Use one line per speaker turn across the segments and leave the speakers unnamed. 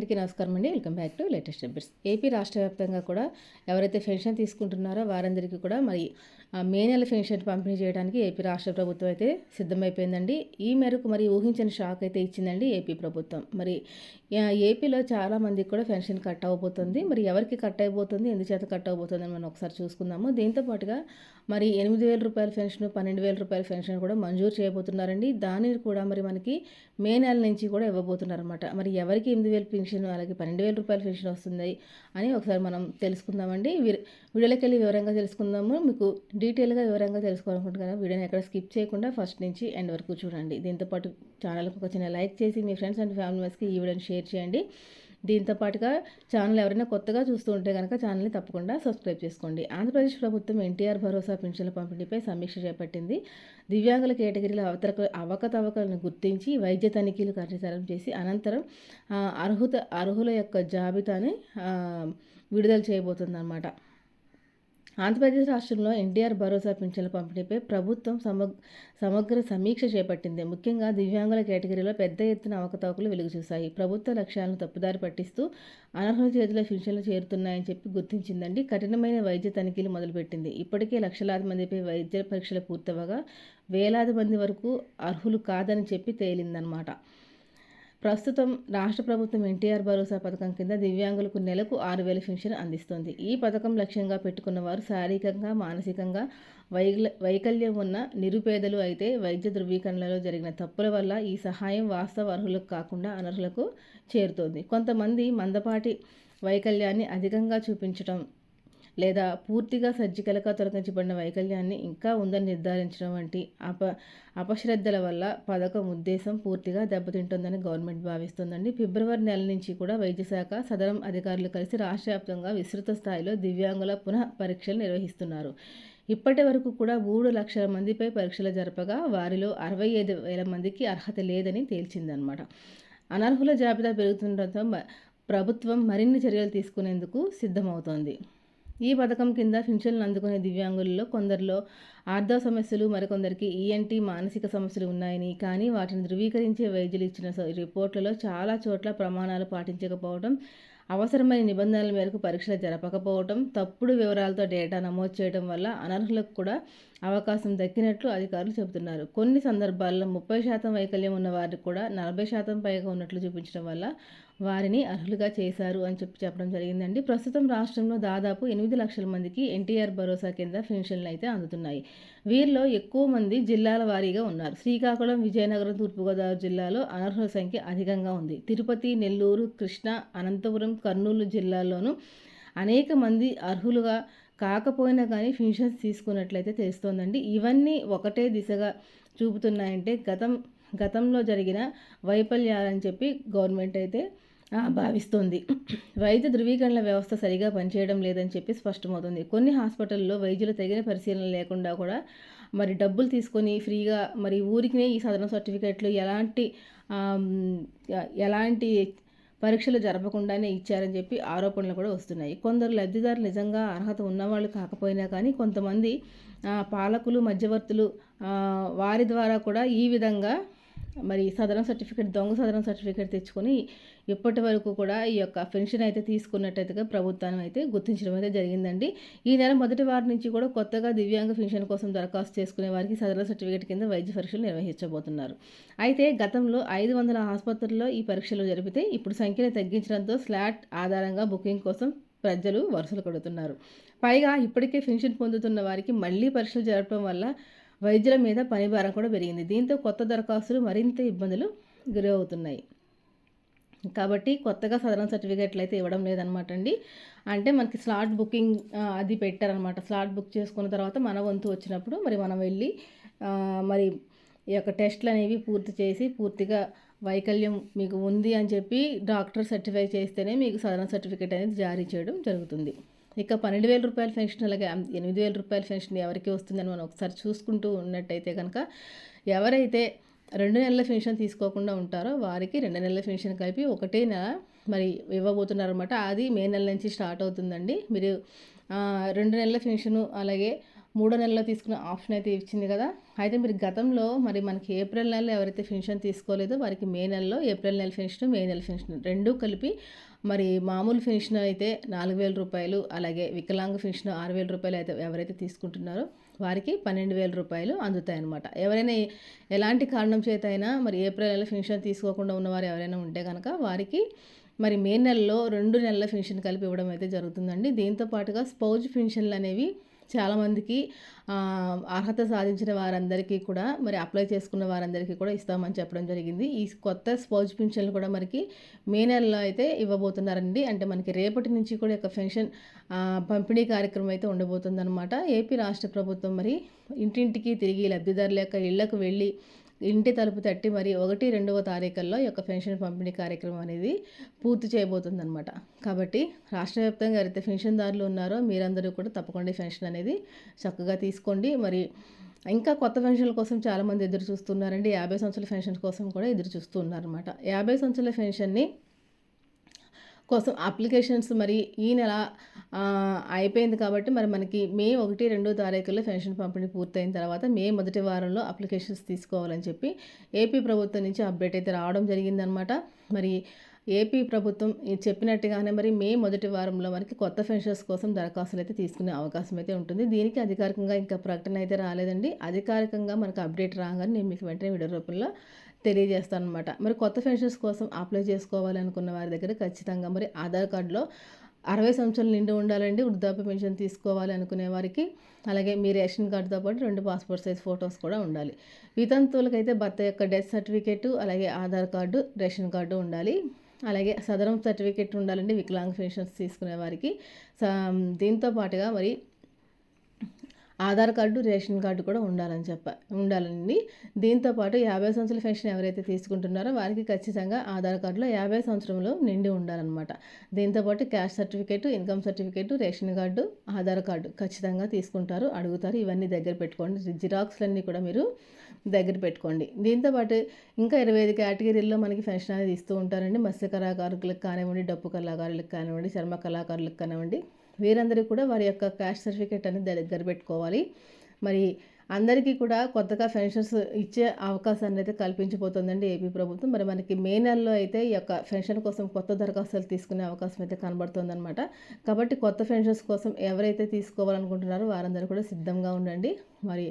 అందరికీ నమస్కారం అండి. Welcome back to latest updates. AP రాష్ట్ర వ్యాప్తంగా కూడా ఎవరైతే పెన్షన్ తీసుకుంటున్నారో వారందరికీ కూడా మరి మే నెల పెన్షన్ పంపిణీ చేయడానికి ఏపీ రాష్ట్ర ప్రభుత్వం అయితే సిద్ధమైపోయిందండి. ఈ మేరకు మరి ఊహించని షాక్ అయితే ఇచ్చిందండి ఏపీ ప్రభుత్వం. మరి ఏపీలో చాలా మందికి కూడా పెన్షన్ కట్ అవ్వబోతుంది మరి ఎవరికి కట్ అయిపోతుంది? ఎందుచేత కట్ అవ్వబోతుంది అని మనం ఒకసారి చూసుకుందాము. దీంతో పాటుగా మరి ఎనిమిది వేల రూపాయల పెన్షన్ పన్నెండు వేల రూపాయల పెన్షన్ కూడా మంజూరు చేయబోతున్నారండి. దానిని కూడా మరి మనకి మే నెల నుంచి కూడా ఇవ్వబోతున్నారన్నమాట. మరి ఎవరికి ఎనిమిది వేల పెన్షన్ అలాగే పన్నెండు వేల రూపాయల పెన్షన్ వస్తుంది అని ఒకసారి మనం తెలుసుకుందామండి. వీరి- వీడియోలోకి వెళ్ళి వివరంగా తెలుసుకుందాము. మీకు డీటెయిల్గా వివరంగా తెలుసుకోవాలనుకుంటున్నాను వీడియోని ఎక్కడ స్కిప్ చేయకుండా ఫస్ట్ నుంచి ఎండ్ వరకు చూడండి. దీంతోపాటు ఛానల్కి ఒక చిన్న లైక్ చేసి మీ ఫ్రెండ్స్ అండ్ ఫ్యామిలీ మెంబర్స్కి ఈ వీడియోని షేర్ చేయండి. దీంతో పాటుగా ఛానల్ ఎవరైనా కొత్తగా చూస్తూ ఉంటే కనుక ఛానల్ని తప్పకుండా సబ్స్క్రైబ్ చేసుకోండి. ఆంధ్రప్రదేశ్ ప్రభుత్వం ఎన్టీఆర్ భరోసా పింఛన్ల పంపిణీపై సమీక్ష చేపట్టింది. దివ్యాంగుల కేటగిరీల అవతరక అవకతవకలను గుర్తించి వైద్య తనిఖీలు కార్యసారం చేసి అనంతరం అర్హత అర్హుల యొక్క జాబితాని విడుదల చేయబోతుందన్నమాట. ఆంధ్రప్రదేశ్ రాష్ట్రంలో ఎన్టీఆర్ భరోసా పింఛన్ల పంపిణీపై ప్రభుత్వం సమగ్ సమగ్ర సమీక్ష చేపట్టింది. ముఖ్యంగా దివ్యాంగుల కేటగిరీలో పెద్ద ఎత్తున అవకతవకలు వెలుగుచూశాయి. ప్రభుత్వ లక్ష్యాలను తప్పుదారి పట్టిస్తూ అనర్హుల చేతిలో పింఛన్లు చేరుతున్నాయని చెప్పి గుర్తించిందండి. కఠినమైన వైద్య తనిఖీలు మొదలుపెట్టింది. ఇప్పటికే లక్షలాది మందిపై వైద్య పరీక్షలు పూర్తవగా వేలాది మంది వరకు అర్హులు కాదని చెప్పి తేలిందనమాట ప్రస్తుతం రాష్ట్ర ప్రభుత్వం ఎన్టీఆర్ భరోసా పథకం కింద దివ్యాంగులకు నెలకు ఆరు వేల పెన్షన్ అందిస్తోంది. ఈ పథకం లక్ష్యంగా పెట్టుకున్న వారు శారీరకంగా మానసికంగా వైకల్యం ఉన్న నిరుపేదలు అయితే వైద్య ధృవీకరణలో జరిగిన తప్పుల వల్ల ఈ సహాయం వాస్తవ అర్హులకు కాకుండా అనర్హులకు చేరుతోంది. కొంతమంది మందపాటి వైకల్యాన్ని అధికంగా చూపించడం లేదా పూర్తిగా సర్జికల్గా తొలగించబడిన వైకల్యాన్ని ఇంకా ఉందని నిర్ధారించడం వంటి అప అపశ్రద్ధల వల్ల పథకం ఉద్దేశం పూర్తిగా దెబ్బతింటుందని గవర్నమెంట్ భావిస్తోందండి. ఫిబ్రవరి నెల నుంచి కూడా వైద్య శాఖ సదరం అధికారులు కలిసి రాష్ట్ర వ్యాప్తంగా విస్తృత స్థాయిలో దివ్యాంగుల పునః పరీక్షలు నిర్వహిస్తున్నారు. ఇప్పటి వరకు కూడా మూడు లక్షల మందిపై పరీక్షలు జరపగా వారిలో అరవై ఐదు వేల మందికి అర్హత లేదని తేల్చిందనమాట. అనర్హుల జాబితా పెరుగుతుండటంతో ప్రభుత్వం మరిన్ని చర్యలు తీసుకునేందుకు సిద్ధమవుతోంది. ఈ పథకం కింద పింఛన్లు అందుకునే దివ్యాంగుల్లో కొందరిలో ఆర్థ సమస్యలు మరికొందరికి ఈఎన్టీ మానసిక సమస్యలు ఉన్నాయని కానీ వాటిని ధృవీకరించే వైద్యులు ఇచ్చిన స- రిపోర్ట్లలో చాలా చోట్ల ప్రమాణాలు పాటించకపోవడం అవసరమైన నిబంధనల మేరకు పరీక్షలు జరపకపోవడం తప్పుడు వివరాలతో డేటా నమోదు చేయడం వల్ల అనర్హులకు కూడా అవకాశం దక్కినట్లు అధికారులు చెబుతున్నారు. కొన్ని సందర్భాల్లో ముప్పై శాతం వైకల్యం ఉన్న వారికి కూడా నలభై శాతం పైగా ఉన్నట్లు చూపించడం వల్ల వారిని అర్హులుగా చేశారు అని చెప్పి చెప్పడం జరిగిందండి. ప్రస్తుతం రాష్ట్రంలో దాదాపు ఎనిమిది లక్షల మందికి ఎన్టీఆర్ భరోసా కింద పెన్షన్లు అయితే అందుతున్నాయి. వీరిలో ఎక్కువ మంది జిల్లాల వారీగా ఉన్నారు. శ్రీకాకుళం విజయనగరం తూర్పుగోదావరి జిల్లాలో అనర్హుల సంఖ్య అధికంగా ఉంది. తిరుపతి నెల్లూరు కృష్ణా అనంతపురం కర్నూలు జిల్లాల్లోనూ అనేక మంది అర్హులుగా కాకపోయినా కానీ పెన్షన్స్ తీసుకున్నట్లయితే తెలుస్తోందండి. ఇవన్నీ ఒకటే దిశగా చూపుతున్నాయంటే గతం గతంలో జరిగిన వైఫల్యాలని చెప్పి గవర్నమెంట్ అయితే భావిస్తోంది. వైద్య ధృవీకరణ వ్యవస్థ సరిగా పనిచేయడం లేదని చెప్పి స్పష్టమవుతుంది. కొన్ని హాస్పిటల్లో వైద్యులు తగిన పరిశీలన లేకుండా కూడా మరి డబ్బులు తీసుకొని ఫ్రీగా మరి ఊరికినే ఈ సదరణ సర్టిఫికేట్లు ఎలాంటి ఎలాంటి పరీక్షలు జరపకుండానే ఇచ్చారని చెప్పి ఆరోపణలు కూడా వస్తున్నాయి. కొందరు లబ్ధిదారులు నిజంగా అర్హత ఉన్నవాళ్ళు కాకపోయినా కానీ కొంతమంది పాలకులు మధ్యవర్తులు వారి ద్వారా కూడా ఈ విధంగా మరి సదరం సర్టిఫికేట్ దొంగ సదరం సర్టిఫికేట్ తెచ్చుకొని ఇప్పటి వరకు కూడా ఈ యొక్క పెన్షన్ అయితే తీసుకున్నట్టయితే ప్రభుత్వం అయితే గుర్తించడం అయితే జరిగిందండి. ఈ నెల మొదటి వారం నుంచి కూడా కొత్తగా దివ్యాంగ పెన్షన్ కోసం దరఖాస్తు చేసుకునే వారికి సదరం సర్టిఫికేట్ కింద వైద్య పరీక్షలు నిర్వహించబోతున్నారు. అయితే గతంలో ఐదు వందల ఆసుపత్రుల్లో ఈ పరీక్షలు జరిపితే ఇప్పుడు సంఖ్యను తగ్గించడంతో స్లాట్ ఆధారంగా బుకింగ్ కోసం ప్రజలు వరుసలు కడుతున్నారు. పైగా ఇప్పటికే పెన్షన్ పొందుతున్న వారికి మళ్ళీ పరీక్షలు జరపడం వల్ల వైద్యుల మీద పని భారం కూడా పెరిగింది. దీంతో కొత్త దరఖాస్తులు మరింత ఇబ్బందులు గురవుతున్నాయి. కాబట్టి కొత్తగా సదరన్ సర్టిఫికేట్లు అయితే ఇవ్వడం లేదనమాట అండి అంటే మనకి స్లాట్ బుకింగ్ అది పెట్టారనమాట. స్లాట్ బుక్ చేసుకున్న తర్వాత మన వంతు వచ్చినప్పుడు మరి మనం వెళ్ళి మరి ఈ యొక్క టెస్ట్లు అనేవి పూర్తి చేసి పూర్తిగా వైకల్యం మీకు ఉంది అని చెప్పి డాక్టర్ సర్టిఫై చేస్తేనే మీకు సదరన్ సర్టిఫికేట్ అనేది జారీ చేయడం జరుగుతుంది. ఇక పన్నెండు వేల రూపాయల పెన్షన్ అలాగే ఎనిమిది వేల రూపాయల పెన్షన్ ఎవరికి వస్తుందని మనం ఒకసారి చూసుకుంటూ ఉన్నట్టయితే కనుక ఎవరైతే రెండు నెలల పెన్షన్ తీసుకోకుండా ఉంటారో వారికి రెండు నెలల పెన్షన్ కలిపి ఒకటే నెల మరి ఇవ్వబోతున్నారనమాట అది మే నెల నుంచి స్టార్ట్ అవుతుందండి. మీరు రెండు నెలల పెన్షను అలాగే మూడో నెలలో తీసుకునే ఆప్షన్ అయితే ఇచ్చింది కదా. అయితే మీరు గతంలో మరి మనకి ఏప్రిల్ నెలలో ఎవరైతే పెన్షన్ తీసుకోలేదో వారికి మే నెలలో ఏప్రిల్ నెల పెన్షన్ మే నెల పెన్షన్ రెండూ కలిపి మరి మామూలు పెన్షన్ అయితే నాలుగు వేల రూపాయలు అలాగే వికలాంగ పెన్షన్ ఆరు వేల రూపాయలు అయితే ఎవరైతే తీసుకుంటున్నారో వారికి పన్నెండు వేల రూపాయలు అందుతాయన్నమాట. ఎవరైనా ఎలాంటి కారణం చేత అయినా మరి ఏప్రిల్ నెల పెన్షన్ తీసుకోకుండా ఉన్నవారు ఎవరైనా ఉంటే కనుక వారికి మరి మే నెలలో రెండు నెలల పెన్షన్ కలిపి ఇవ్వడం అయితే జరుగుతుందండి. దీంతో పాటుగా స్పౌజ్ పెన్షన్లు అనేవి చాలామందికి అర్హత సాధించిన వారందరికీ కూడా మరి అప్లై చేసుకున్న వారందరికీ కూడా ఇస్తామని చెప్పడం జరిగింది. ఈ కొత్త స్పౌజ్ పింఛన్లు కూడా మనకి మే నెలలో అయితే ఇవ్వబోతున్నారండి. అంటే మనకి రేపటి నుంచి కూడా ఒక పెన్షన్ పంపిణీ కార్యక్రమం అయితే ఉండబోతుందన్నమాట. ఏపీ రాష్ట్ర ప్రభుత్వం మరి ఇంటింటికి తిరిగి లబ్ధిదారుల యొక్క ఇళ్ళకు వెళ్ళి ఇంటి తలుపు తట్టి మరి ఒకటి రెండవ తారీఖుల్లో ఈ యొక్క పెన్షన్ పంపిణీ కార్యక్రమం అనేది పూర్తి చేయబోతుందన్నమాట. కాబట్టి రాష్ట్ర వ్యాప్తంగా ఎవరైతే పెన్షన్దారులు ఉన్నారో మీరందరూ కూడా తప్పకుండా పెన్షన్ అనేది చక్కగా తీసుకోండి. మరి ఇంకా కొత్త పెన్షన్ల కోసం చాలామంది ఎదురు చూస్తున్నారండి. యాభై సంవత్సరాల పెన్షన్ కోసం కూడా ఎదురు చూస్తున్నారనమాట యాభై సంవత్సరాల పెన్షన్ని కోసం అప్లికేషన్స్ మరి ఈ నెల అయిపోయింది కాబట్టి మరి మనకి మే ఒకటి రెండో తారీఖుల్లో పెన్షన్ పంపిణీ పూర్తయిన తర్వాత మే మొదటి వారంలో అప్లికేషన్స్ తీసుకోవాలని చెప్పి ఏపీ ప్రభుత్వం నుంచి అప్డేట్ అయితే రావడం జరిగిందనమాట మరి ఏపీ ప్రభుత్వం చెప్పినట్టుగానే మరి మే మొదటి వారంలో మనకి కొత్త పెన్షన్స్ కోసం దరఖాస్తులు అయితే తీసుకునే అవకాశం అయితే ఉంటుంది. దీనికి అధికారికంగా ఇంకా ప్రకటన అయితే రాలేదండి. అధికారికంగా మనకు అప్డేట్ రాగానే నేను మీకు వెంటనే వీడియో రూపంలో తెలియజేస్తాను అనమాట మరి కొత్త పెన్షన్స్ కోసం అప్లై చేసుకోవాలనుకున్న వారి దగ్గర ఖచ్చితంగా మరి ఆధార్ కార్డులో అరవై సంవత్సరాలు నిండి ఉండాలండి. వృద్ధాప్య పెన్షన్ తీసుకోవాలి అనుకునే వారికి అలాగే మీ రేషన్ కార్డుతో పాటు రెండు పాస్పోర్ట్ సైజ్ ఫొటోస్ కూడా ఉండాలి. వితంతువులకైతే భర్త యొక్క డెత్ సర్టిఫికేట్ అలాగే ఆధార్ కార్డు రేషన్ కార్డు ఉండాలి. అలాగే సదరం సర్టిఫికేట్ ఉండాలండి. వికలాంగ్ పెన్షన్స్ తీసుకునే వారికి. దీంతో పాటుగా మరి ఆధార్ కార్డు రేషన్ కార్డు కూడా ఉండాలని చెప్ప ఉండాలండి. దీంతో పాటు యాభై సంవత్సరాల పెన్షన్ ఎవరైతే తీసుకుంటున్నారో వారికి ఖచ్చితంగా ఆధార్ కార్డులో యాభై సంవత్సరంలో నిండి ఉండాలన్నమాట. దీంతోపాటు caste certificate income certificate ration card Aadhaar card ఖచ్చితంగా తీసుకుంటారు అడుగుతారు. ఇవన్నీ దగ్గర పెట్టుకోండి. జిరాక్స్లన్నీ కూడా మీరు దగ్గర పెట్టుకోండి. దీంతోపాటు ఇంకా ఇరవై ఐదు కేటగిరీల్లో మనకి పెన్షన్ అనేది ఇస్తూ ఉంటారండి. మత్స్య కళాకారులకు కానివ్వండి డప్పు కళాకారులకు కానివ్వండి చర్మ కళాకారులకు కానివ్వండి. వీరందరికీ కూడా వారి యొక్క క్యాష్ సర్టిఫికేట్ అనేది దగ్గర పెట్టుకోవాలి. మరి అందరికీ కూడా కొత్తగా పెన్షన్స్ ఇచ్చే అవకాశాన్ని అయితే కల్పించిపోతుందండి ఏపీ ప్రభుత్వం. మరి మనకి మే నెలలో అయితే ఈ యొక్క పెన్షన్ కోసం కొత్త దరఖాస్తులు తీసుకునే అవకాశం అయితే కనబడుతుందన్నమాట. కాబట్టి కొత్త పెన్షన్స్ కోసం ఎవరైతే తీసుకోవాలనుకుంటున్నారో వారందరూ కూడా సిద్ధంగా ఉండండి. మరి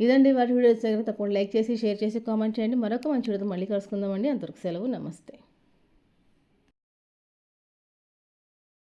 ఇదండి వాటి వీడియోస్ దగ్గర. తప్పకుండా లైక్ చేసి షేర్ చేసి కామెంట్ చేయండి. మరొక మంచి వీడియోతో మళ్ళీ కలుసుకుందామండి. అంతవరకు సెలవు. నమస్తే.